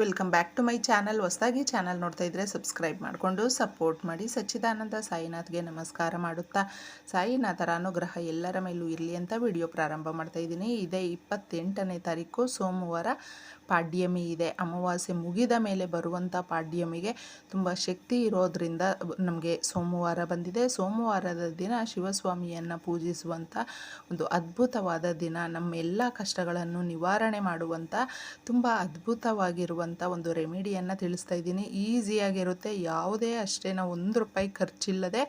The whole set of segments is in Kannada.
Welcome back to my channel. ಹೊಸದಾಗಿ ಚಾನಲ್ ನೋಡ್ತಾ ಇದ್ದರೆ ಸಬ್ಸ್ಕ್ರೈಬ್ ಮಾಡಿಕೊಂಡು ಸಪೋರ್ಟ್ ಮಾಡಿ. ಸಚ್ಚಿದಾನಂದ ಸಾಯಿನಾಥ್ಗೆ ನಮಸ್ಕಾರ ಮಾಡುತ್ತಾ, ಸಾಯಿನಾಥರ ಅನುಗ್ರಹ ಎಲ್ಲರ ಮೇಲೂ ಇರಲಿ ಅಂತ ವಿಡಿಯೋ ಪ್ರಾರಂಭ ಮಾಡ್ತಾ ಇದ್ದೀನಿ. ಇದೇ ಇಪ್ಪತ್ತೆಂಟನೇ ತಾರೀಕು, ಸೋಮವಾರ ಪಾಡ್ಯಮಿ ಇದೆ. ಅಮಾವಾಸ್ಯೆ ಮುಗಿದ ಮೇಲೆ ಬರುವಂಥ ಪಾಡ್ಯಮಿಗೆ ತುಂಬ ಶಕ್ತಿ ಇರೋದ್ರಿಂದ ನಮಗೆ ಸೋಮವಾರ ಬಂದಿದೆ. ಸೋಮವಾರದ ದಿನ ಶಿವಸ್ವಾಮಿಯನ್ನು ಪೂಜಿಸುವಂಥ ಒಂದು ಅದ್ಭುತವಾದ ದಿನ. ನಮ್ಮೆಲ್ಲ ಕಷ್ಟಗಳನ್ನು ನಿವಾರಣೆ ಮಾಡುವಂಥ ತುಂಬ ಅದ್ಭುತವಾಗಿರುವಂಥ ಒಂದು ರೆಮಿಡಿಯನ್ನು ತಿಳಿಸ್ತಾ ಇದ್ದೀನಿ. ಈಸಿಯಾಗಿರುತ್ತೆ ಯಾವುದೇ ಅಷ್ಟೇ ನಾವು ಒಂದು ರೂಪಾಯಿ ಖರ್ಚಿಲ್ಲದೆ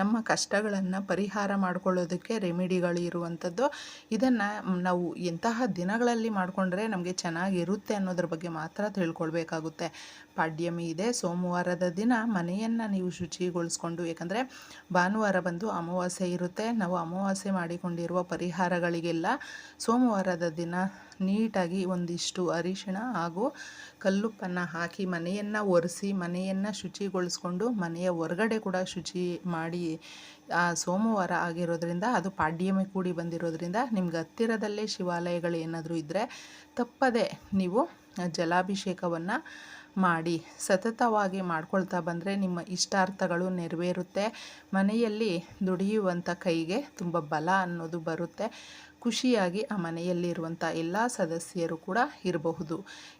ನಮ್ಮ ಕಷ್ಟಗಳನ್ನು ಪರಿಹಾರ ಮಾಡಿಕೊಳ್ಳೋದಕ್ಕೆ ರೆಮಿಡಿಗಳು ಇರುವಂಥದ್ದು ಇದನ್ನು ನಾವು ಎಂತಹ ದಿನಗಳಲ್ಲಿ ಮಾಡಿಕೊಂಡ್ರೆ ನಮಗೆ ಚೆನ್ನಾಗಿರುತ್ತೆ ಅನ್ನೋದ್ರ ಬಗ್ಗೆ ಮಾತ್ರ ತಿಳ್ಕೊಳ್ಬೇಕಾಗುತ್ತೆ. ಪಾಡ್ಯಮಿ ಇದೆ. ಸೋಮವಾರದ ದಿನ ಮನೆಯನ್ನು ನೀವು ಶುಚಿಗೊಳಿಸ್ಕೊಂಡು ಯಾಕಂದರೆ ಭಾನುವಾರ ಬಂದು ಅಮಾವಾಸ್ಯೆ ಇರುತ್ತೆ. ನಾವು ಅಮಾವಾಸ್ಯೆ ಮಾಡಿಕೊಂಡಿರುವ ಪರಿಹಾರಗಳಿಗೆಲ್ಲ ಸೋಮವಾರದ ದಿನ ನೀಟಾಗಿ ಒಂದಿಷ್ಟು ಅರಿಶಿಣ ಹಾಗೂ ಕಲ್ಲುಪ್ಪನ್ನು ಹಾಕಿ ಮನೆಯನ್ನು ಒರೆಸಿ, ಮನೆಯನ್ನು ಶುಚಿಗೊಳಿಸ್ಕೊಂಡು ಮನೆಯ ಹೊರಗಡೆ ಕೂಡ ಶುಚಿ ಮಾಡಿ ಸೋಮವಾರ ಆಗಿರೋದ್ರಿಂದ ಅದು ಪಾಡ್ಯಮಿ ಕೂಡಿ ಬಂದಿರೋದ್ರಿಂದ ನಿಮ್ಗೆ ಹತ್ತಿರದಲ್ಲೇ ಶಿವಾಲಯಗಳು ಏನಾದರೂ ಇದ್ದರೆ ತಪ್ಪದೆ ನೀವು ಜಲಾಭಿಷೇಕವನ್ನು ಮಾಡಿ, ಸತತವಾಗಿ ಮಾಡ್ಕೊಳ್ತಾ ಬಂದರೆ ನಿಮ್ಮ ಇಷ್ಟಾರ್ಥಗಳು ನೆರವೇರುತ್ತೆ. ಮನೆಯಲ್ಲಿ ದುಡಿಯುವಂಥ ಕೈಗೆ ತುಂಬ ಬಲ ಅನ್ನೋದು ಬರುತ್ತೆ. ಖುಷಿಯಾಗಿ ಆ ಮನೆಯಲ್ಲಿರುವಂಥ ಎಲ್ಲ ಸದಸ್ಯರು ಕೂಡ ಇರಬಹುದು.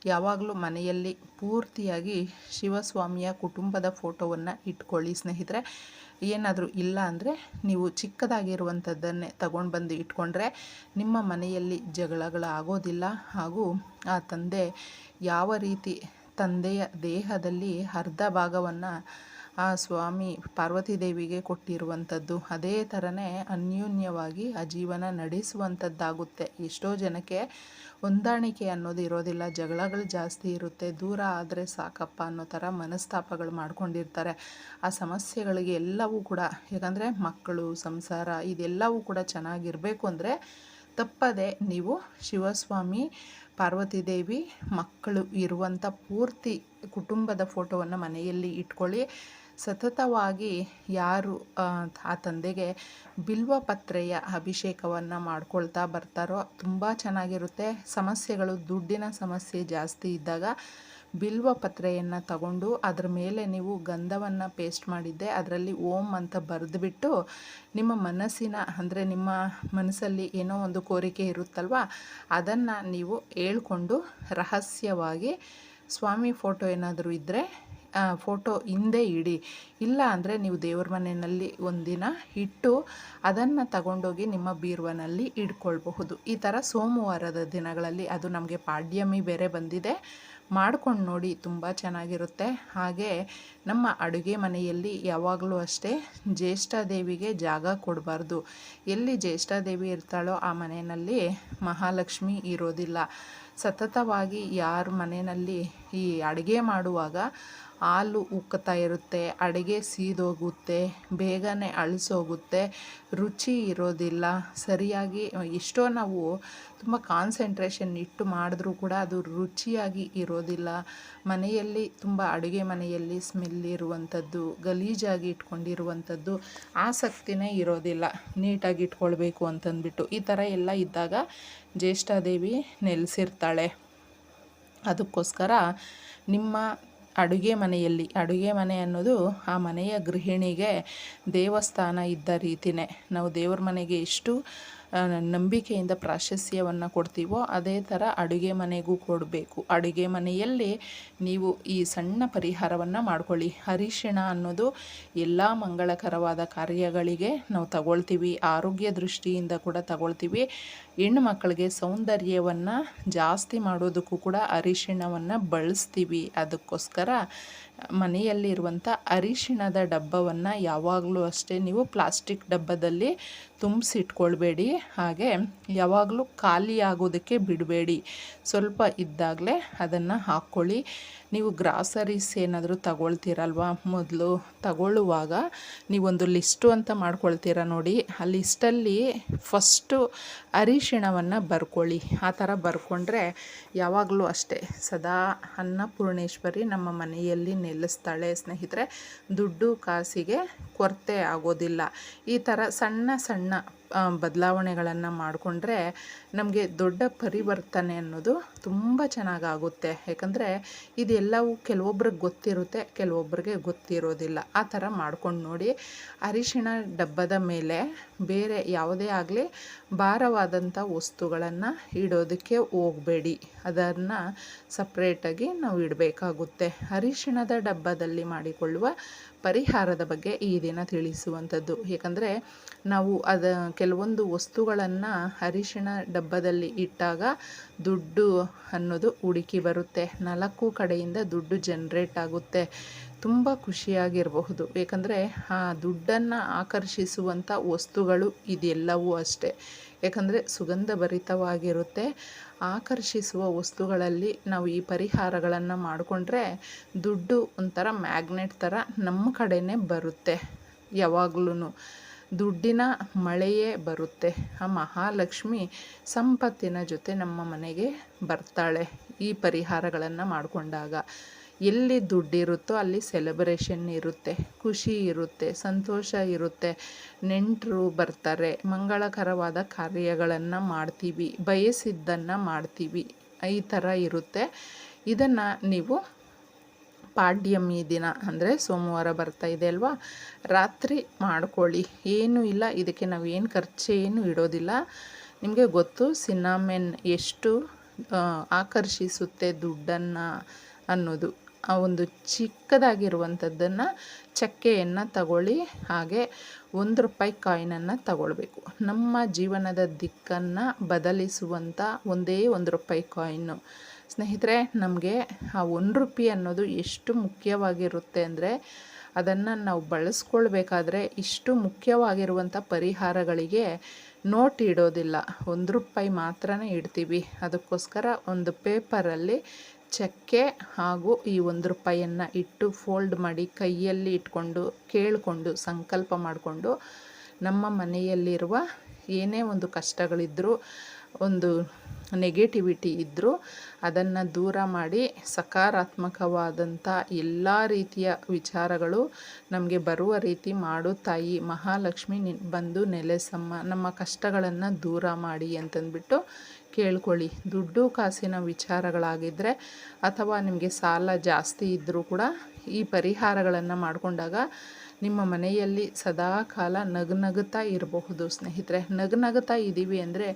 ಯಾವಾಗಲೂ ಮನೆಯಲ್ಲಿ ಪೂರ್ತಿಯಾಗಿ ಶಿವಸ್ವಾಮಿಯ ಕುಟುಂಬದ ಫೋಟೋವನ್ನು ಇಟ್ಕೊಳ್ಳಿ ಸ್ನೇಹಿತರೆ. ಏನಾದರೂ ಇಲ್ಲ ಅಂದರೆ ನೀವು ಚಿಕ್ಕದಾಗಿರುವಂಥದ್ದನ್ನೇ ತಗೊಂಡು ಬಂದು ಇಟ್ಕೊಂಡ್ರೆ ನಿಮ್ಮ ಮನೆಯಲ್ಲಿ ಜಗಳಗಳಾಗೋದಿಲ್ಲ ಹಾಗೂ ಆ ತಂದೆ ಯಾವ ರೀತಿ ತಂದೆಯ ದೇಹದಲ್ಲಿ ಅರ್ಧ ಭಾಗವನ್ನು ಆ ಸ್ವಾಮಿ ಪಾರ್ವತಿ ದೇವಿಗೆ ಕೊಟ್ಟಿರುವಂಥದ್ದು ಅದೇ ಥರನೇ ಅನ್ಯೋನ್ಯವಾಗಿ ಆ ಜೀವನ ನಡೆಸುವಂಥದ್ದಾಗುತ್ತೆ. ಎಷ್ಟೋ ಜನಕ್ಕೆ ಹೊಂದಾಣಿಕೆ ಅನ್ನೋದು ಇರೋದಿಲ್ಲ. ಜಗಳಗಳು ಜಾಸ್ತಿ ಇರುತ್ತೆ. ದೂರ ಆದರೆ ಸಾಕಪ್ಪ ಅನ್ನೋ ಥರ ಮನಸ್ತಾಪಗಳು ಮಾಡ್ಕೊಂಡಿರ್ತಾರೆ. ಆ ಸಮಸ್ಯೆಗಳಿಗೆ ಎಲ್ಲವೂ ಕೂಡ, ಯಾಕಂದರೆ ಮಕ್ಕಳು, ಸಂಸಾರ ಇದೆಲ್ಲವೂ ಕೂಡ ಚೆನ್ನಾಗಿರಬೇಕು ಅಂದರೆ ತಪ್ಪದೆ ನೀವು ಶಿವಸ್ವಾಮಿ, ಪಾರ್ವತಿ ದೇವಿ, ಮಕ್ಕಳು ಇರುವಂಥ ಪೂರ್ತಿ ಕುಟುಂಬದ ಫೋಟೋವನ್ನು ಮನೆಯಲ್ಲಿ ಇಟ್ಕೊಳ್ಳಿ. ಸತತವಾಗಿ ಯಾರು, ಆ ತಂದೆಗೆ ಬಿಲ್ವ ಪತ್ರೆಯ ಅಭಿಷೇಕವನ್ನು ಮಾಡ್ಕೊಳ್ತಾ ಬರ್ತಾರೋ ತುಂಬ ಚೆನ್ನಾಗಿರುತ್ತೆ. ಸಮಸ್ಯೆಗಳು, ದುಡ್ಡಿನ ಸಮಸ್ಯೆ ಜಾಸ್ತಿ ಇದ್ದಾಗ ಬಿಲ್ವ ಪತ್ರೆಯನ್ನು ತಗೊಂಡು ಅದರ ಮೇಲೆ ನೀವು ಗಂಧವನ್ನು ಪೇಸ್ಟ್ ಮಾಡಿದ್ದೆ, ಅದರಲ್ಲಿ ಓಂ ಅಂತ ಬರೆದುಬಿಟ್ಟು ನಿಮ್ಮ ಮನಸ್ಸಿನ, ಅಂದರೆ ನಿಮ್ಮ ಮನಸ್ಸಲ್ಲಿ ಏನೋ ಒಂದು ಕೋರಿಕೆ ಇರುತ್ತಲ್ವ, ಅದನ್ನು ನೀವು ಹೇಳ್ಕೊಂಡು ರಹಸ್ಯವಾಗಿ ಸ್ವಾಮಿ ಫೋಟೋ ಏನಾದರೂ ಇದ್ದರೆ ಫೋಟೋ ಹಿಂದೆ ಇಡಿ. ಇಲ್ಲ ಅಂದರೆ ನೀವು ದೇವ್ರ ಮನೆಯಲ್ಲಿ ಒಂದಿನ ಇಟ್ಟು ಅದನ್ನು ತಗೊಂಡೋಗಿ ನಿಮ್ಮ ಬೀರುವನಲ್ಲಿ ಇಟ್ಕೊಳ್ಬಹುದು ಈ ಥರ ಸೋಮವಾರದ ದಿನಗಳಲ್ಲಿ ಅದು ನಮಗೆ ಪಾಡ್ಯಮಿ ಬೇರೆ ಬಂದಿದೆ. ಮಾಡ್ಕೊಂಡು ನೋಡಿ, ತುಂಬ ಚೆನ್ನಾಗಿರುತ್ತೆ. ಹಾಗೆ ನಮ್ಮ ಅಡುಗೆ ಮನೆಯಲ್ಲಿ ಯಾವಾಗಲೂ ಅಷ್ಟೇ ಜ್ಯೇಷ್ಠಾದೇವಿಗೆ ಜಾಗ ಕೊಡಬಾರ್ದು. ಎಲ್ಲಿ ಜ್ಯೇಷ್ಠಾದೇವಿ ಇರ್ತಾಳೋ ಆ ಮನೆಯಲ್ಲಿ ಮಹಾಲಕ್ಷ್ಮಿ ಇರೋದಿಲ್ಲ. ಸತತವಾಗಿ ಯಾರ ಮನೆಯಲ್ಲಿ ಈ ಅಡುಗೆ ಮಾಡುವಾಗ ಹಾಲು ಉಕ್ಕುತ್ತಾ ಇರುತ್ತೆ, ಅಡುಗೆ ಸೀದೋಗುತ್ತೆ, ಬೇಗನೆ ಅಳಿಸೋಗುತ್ತೆ, ರುಚಿ ಇರೋದಿಲ್ಲ. ಸರಿಯಾಗಿ ಎಷ್ಟೋ ನಾವು ತುಂಬ ಕಾನ್ಸಂಟ್ರೇಷನ್ ಇಟ್ಟು ಮಾಡಿದ್ರೂ ಕೂಡ ಅದು ರುಚಿಯಾಗಿ ಇರೋದಿಲ್ಲ. ಮನೆಯಲ್ಲಿ ತುಂಬ ಅಡುಗೆ ಮನೆಯಲ್ಲಿ ಸ್ಮೆಲ್ ಇರುವಂಥದ್ದು, ಗಲೀಜಾಗಿ ಇಟ್ಕೊಂಡಿರುವಂಥದ್ದು ಆಸಕ್ತಿನೇ ಇರೋದಿಲ್ಲ. ನೀಟಾಗಿ ಇಟ್ಕೊಳ್ಬೇಕು ಅಂತಂದ್ಬಿಟ್ಟು. ಈ ಥರ ಎಲ್ಲ ಇದ್ದಾಗ ಜ್ಯೇಷ್ಠಾದೇವಿ ನೆಲೆಸಿರ್ತಾಳೆ. ಅದಕ್ಕೋಸ್ಕರ ನಿಮ್ಮ ಅಡುಗೆ ಮನೆಯಲ್ಲಿ. ಅಡುಗೆ ಮನೆ ಅನ್ನೋದು ಆ ಮನೆಯ ಗೃಹಿಣಿಗೆ ದೇವಸ್ಥಾನ ಇದ್ದ ರೀತಿಯೇ ನಾವು ದೇವ್ರ ಮನೆಗೆ ಎಷ್ಟು ನಂಬಿಕೆಯಿಂದ ಪ್ರಾಶಸ್ತ್ಯವನ್ನು ಕೊಡ್ತೀವೋ ಅದೇ ಥರ ಅಡುಗೆ ಮನೆಗೂ ಕೊಡಬೇಕು. ಅಡುಗೆ ಮನೆಯಲ್ಲಿ ನೀವು ಈ ಸಣ್ಣ ಪರಿಹಾರವನ್ನು ಮಾಡ್ಕೊಳ್ಳಿ. ಅರಿಶಿಣ ಅನ್ನೋದು ಎಲ್ಲ ಮಂಗಳಕರವಾದ ಕಾರ್ಯಗಳಿಗೆ ನಾವು ತಗೊಳ್ತೀವಿ. ಆರೋಗ್ಯ ದೃಷ್ಟಿಯಿಂದ ಕೂಡ ತಗೊಳ್ತೀವಿ. ಹೆಣ್ಣು ಮಕ್ಕಳಿಗೆ ಸೌಂದರ್ಯವನ್ನು ಜಾಸ್ತಿ ಮಾಡೋದಕ್ಕೂ ಕೂಡ ಅರಿಶಿಣವನ್ನು ಬಳಸ್ತೀವಿ. ಅದಕ್ಕೋಸ್ಕರ ಮನೆಯಲ್ಲಿರುವಂಥ ಅರಿಶಿಣದ ಡಬ್ಬವನ್ನು ಯಾವಾಗಲೂ ಅಷ್ಟೇ ನೀವು ಪ್ಲಾಸ್ಟಿಕ್ ಡಬ್ಬದಲ್ಲಿ ತುಂಬಿಸಿಟ್ಕೊಳ್ಬೇಡಿ. ಹಾಗೆ ಯಾವಾಗಲೂ ಖಾಲಿ ಆಗೋದಕ್ಕೆ ಬಿಡಬೇಡಿ. ಸ್ವಲ್ಪ ಇದ್ದಾಗಲೇ ಅದನ್ನು ಹಾಕ್ಕೊಳ್ಳಿ. ನೀವು ಗ್ರಾಸರೀಸ್ ಏನಾದರೂ ತಗೊಳ್ತೀರಲ್ವ? ಮೊದಲು ತಗೊಳ್ಳುವಾಗ ನೀವೊಂದು ಲಿಸ್ಟು ಅಂತ ಮಾಡ್ಕೊಳ್ತೀರ ನೋಡಿ. ಆ ಲಿಸ್ಟಲ್ಲಿ ಫಸ್ಟು ಅರಿಶಿಣವನ್ನು ಬರ್ಕೊಳ್ಳಿ. ಆ ಥರ ಬರ್ಕೊಂಡ್ರೆ ಯಾವಾಗಲೂ ಅಷ್ಟೇ. ಸದಾ ಅನ್ನಪೂರ್ಣೇಶ್ವರಿ ನಮ್ಮ ಮನೆಯಲ್ಲಿ ನೆಲೆಸ್ತಾಳೆ ಸ್ನೇಹಿತರೆ. ದುಡ್ಡು ಕಾಸಿಗೆ ಕೊರತೆ ಆಗೋದಿಲ್ಲ. ಈ ಥರ ಸಣ್ಣ ಸಣ್ಣ ಬದಲಾವಣೆಗಳನ್ನು ಮಾಡಿಕೊಂಡ್ರೆ ನಮಗೆ ದೊಡ್ಡ ಪರಿವರ್ತನೆ ಅನ್ನೋದು ತುಂಬ ಚೆನ್ನಾಗಾಗುತ್ತೆ. ಯಾಕಂದರೆ ಇದೆಲ್ಲವೂ ಕೆಲವೊಬ್ರಿಗೆ ಗೊತ್ತಿರುತ್ತೆ ಕೆಲವೊಬ್ಬರಿಗೆ ಗೊತ್ತಿರೋದಿಲ್ಲ. ಆ ಥರ ಮಾಡ್ಕೊಂಡು ನೋಡಿ ಅರಿಶಿಣ ಡಬ್ಬದ ಮೇಲೆ ಬೇರೆ ಯಾವುದೇ ಆಗಲಿ ಭಾರವಾದಂಥ ವಸ್ತುಗಳನ್ನು ಇಡೋದಕ್ಕೆ ಹೋಗಬೇಡಿ. ಅದನ್ನು ಸಪ್ರೇಟಾಗಿ ನಾವು ಇಡಬೇಕಾಗುತ್ತೆ. ಅರಿಶಿಣದ ಡಬ್ಬದಲ್ಲಿ ಮಾಡಿಕೊಳ್ಳುವ ಪರಿಹಾರದ ಬಗ್ಗೆ ಈ ದಿನ ತಿಳಿಸುವಂಥದ್ದು. ಏಕೆಂದರೆ ನಾವು ಅದ ಕೆಲವೊಂದು ವಸ್ತುಗಳನ್ನು ಅರಿಶಿಣ ಡಬ್ಬದಲ್ಲಿ ಇಟ್ಟಾಗ ದುಡ್ಡು ಅನ್ನೋದು ಹುಡುಕಿ ಬರುತ್ತೆ. ನಾಲ್ಕು ಕಡೆಯಿಂದ ದುಡ್ಡು ಜನ್ರೇಟ್ ಆಗುತ್ತೆ. ತುಂಬ ಖುಷಿಯಾಗಿರಬಹುದು. ಏಕೆಂದರೆ ಆ ದುಡ್ಡನ್ನು ಆಕರ್ಷಿಸುವಂಥ ವಸ್ತುಗಳು ಇದೆಲ್ಲವೂ ಅಷ್ಟೇ. ಏಕೆಂದರೆ ಸುಗಂಧಭರಿತವಾಗಿರುತ್ತೆ. ಆಕರ್ಷಿಸುವ ವಸ್ತುಗಳಲ್ಲಿ ನಾವು ಈ ಪರಿಹಾರಗಳನ್ನು ಮಾಡಿಕೊಂಡ್ರೆ ದುಡ್ಡು ಒಂಥರ ಮ್ಯಾಗ್ನೆಟ್ ಥರ ನಮ್ಮ ಕಡೆನೇ ಬರುತ್ತೆ ಯಾವಾಗ್ಲೂ ದುಡ್ಡಿನ ಮಳೆಯೇ ಬರುತ್ತೆ. ಆ ಮಹಾಲಕ್ಷ್ಮಿ ಸಂಪತ್ತಿನ ಜೊತೆ ನಮ್ಮ ಮನೆಗೆ ಬರ್ತಾಳೆ ಈ ಪರಿಹಾರಗಳನ್ನು ಮಾಡಿಕೊಂಡಾಗ. ಎಲ್ಲಿ ದುಡ್ಡಿರುತ್ತೋ ಅಲ್ಲಿ ಸೆಲೆಬ್ರೇಷನ್ ಇರುತ್ತೆ, ಖುಷಿ ಇರುತ್ತೆ, ಸಂತೋಷ ಇರುತ್ತೆ. ನೆಂಟರು ಬರ್ತಾರೆ, ಮಂಗಳಕರವಾದ ಕಾರ್ಯಗಳನ್ನು ಮಾಡ್ತೀವಿ, ಬಯಸಿದ್ದನ್ನು ಮಾಡ್ತೀವಿ, ಈ ಥರ ಇರುತ್ತೆ. ಇದನ್ನು ನೀವು ಪಾಡ್ಯಮಿ ದಿನ ಅಂದರೆ ಸೋಮವಾರ ಬರ್ತಾ ಇದೆ ಅಲ್ವಾ? ರಾತ್ರಿ ಮಾಡ್ಕೊಳ್ಳಿ. ಏನೂ ಇಲ್ಲ, ಇದಕ್ಕೆ ನಾವು ಏನು ಖರ್ಚೇನು ಇಡೋದಿಲ್ಲ. ನಿಮಗೆ ಗೊತ್ತು, ಸಿನಾಮೆನ್ ಎಷ್ಟು ಆಕರ್ಷಿಸುತ್ತೆ ದುಡ್ಡನ್ನು ಅನ್ನೋದು. ಆ ಒಂದು ಚಿಕ್ಕದಾಗಿರುವಂಥದ್ದನ್ನು ಚಕ್ಕೆಯನ್ನು ತಗೊಳ್ಳಿ, ಹಾಗೆ ಒಂದು ರೂಪಾಯಿ ಕಾಯಿನನ್ನು ತಗೊಳ್ಬೇಕು. ನಮ್ಮ ಜೀವನದ ದಿಕ್ಕನ್ನು ಬದಲಿಸುವಂಥ ಒಂದೇ ಒಂದು ರೂಪಾಯಿ ಕಾಯಿನ್ನು. ಸ್ನೇಹಿತರೆ, ನಮಗೆ ಆ ಒಂದು ರೂಪಾಯಿ ಅನ್ನೋದು ಎಷ್ಟು ಮುಖ್ಯವಾಗಿರುತ್ತೆ ಅಂದರೆ, ಅದನ್ನು ನಾವು ಬಳಸ್ಕೊಳ್ಬೇಕಾದ್ರೆ ಇಷ್ಟು ಮುಖ್ಯವಾಗಿರುವಂಥ ಪರಿಹಾರಗಳಿಗೆ ನೋಟ್ ಇಡೋದಿಲ್ಲ. ಒಂದು ರೂಪಾಯಿ ಮಾತ್ರ ಇಡ್ತೀವಿ. ಅದಕ್ಕೋಸ್ಕರ ಒಂದು ಪೇಪರಲ್ಲಿ ಚಕ್ಕೆ ಹಾಗೂ ಈ ಒಂದು ರೂಪಾಯಿಯನ್ನು ಇಟ್ಟು ಫೋಲ್ಡ್ ಮಾಡಿ ಕೈಯಲ್ಲಿ ಇಟ್ಕೊಂಡು ಕೇಳಿಕೊಂಡು ಸಂಕಲ್ಪ ಮಾಡಿಕೊಂಡು ನಮ್ಮ ಮನೆಯಲ್ಲಿರುವ ಏನೇ ಒಂದು ಕಷ್ಟಗಳಿದ್ದರೂ ಒಂದು ನೆಗೆಟಿವಿಟಿ ಇದ್ದರೂ ಅದನ್ನು ದೂರ ಮಾಡಿ ಸಕಾರಾತ್ಮಕವಾದಂಥ ಎಲ್ಲ ರೀತಿಯ ವಿಚಾರಗಳು ನಮಗೆ ಬರುವ ರೀತಿ ಮಾಡು ತಾಯಿ ಮಹಾಲಕ್ಷ್ಮಿ ಬಂದು ನೆಲೆಸಮ್ಮ, ನಮ್ಮ ಕಷ್ಟಗಳನ್ನು ದೂರ ಮಾಡಿ ಅಂತಂದ್ಬಿಟ್ಟು ಕೇಳ್ಕೊಳ್ಳಿ. ದುಡ್ಡು ಕಾಸಿನ ವಿಚಾರಗಳಾಗಿದ್ದರೆ ಅಥವಾ ನಿಮಗೆ ಸಾಲ ಜಾಸ್ತಿ ಇದ್ದರೂ ಕೂಡ ಈ ಪರಿಹಾರಗಳನ್ನು ಮಾಡಿಕೊಂಡಾಗ ನಿಮ್ಮ ಮನೆಯಲ್ಲಿ ಸದಾ ಕಾಲ ನಗುನಗುತ್ತಾ ಇರಬಹುದು. ಸ್ನೇಹಿತರೆ, ನಗುನಗುತ್ತಾ ಇದ್ದೀವಿ ಅಂದರೆ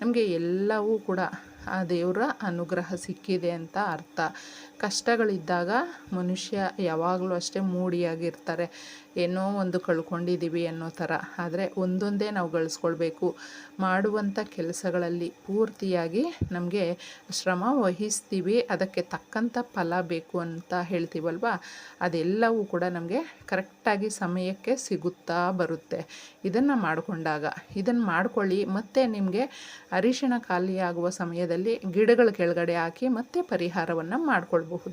ನಮಗೆ ಎಲ್ಲವೂ ಕೂಡ ಆ ದೇವರ ಅನುಗ್ರಹ ಸಿಕ್ಕಿದೆ ಅಂತ ಅರ್ಥ. ಕಷ್ಟಗಳಿದ್ದಾಗ ಮನುಷ್ಯ ಯಾವಾಗಲೂ ಅಷ್ಟೇ ಮೂಡಿಯಾಗಿರ್ತಾರೆ. ಏನೋ ಒಂದು ಕಳ್ಕೊಂಡಿದ್ದೀವಿ ಅನ್ನೋ ಥರ. ಆದರೆ ಒಂದೊಂದೇ ನಾವು ಗಳಿಸ್ಕೊಳ್ಬೇಕು. ಮಾಡುವಂಥ ಕೆಲಸಗಳಲ್ಲಿ ಪೂರ್ತಿಯಾಗಿ ನಮಗೆ ಶ್ರಮ ವಹಿಸ್ತೀವಿ. ಅದಕ್ಕೆ ತಕ್ಕಂಥ ಫಲ ಬೇಕು ಅಂತ ಹೇಳ್ತೀವಲ್ವ? ಅದೆಲ್ಲವೂ ಕೂಡ ನಮಗೆ ಕರೆಕ್ಟಾಗಿ ಸಮಯಕ್ಕೆ ಸಿಗುತ್ತಾ ಬರುತ್ತೆ. ಇದನ್ನು ಮಾಡಿಕೊಂಡಾಗ ಇದನ್ನು ಮಾಡಿಕೊಳ್ಳಿ. ಮತ್ತು ನಿಮಗೆ ಅರಿಶಿಣ ಖಾಲಿಯಾಗುವ ಸಮಯದಲ್ಲಿ ಗಿಡಗಳ ಕೆಳಗಡೆ ಹಾಕಿ ಮತ್ತೆ ಪರಿಹಾರವನ್ನು ಮಾಡ್ಕೊಳ್ಬಹುದು.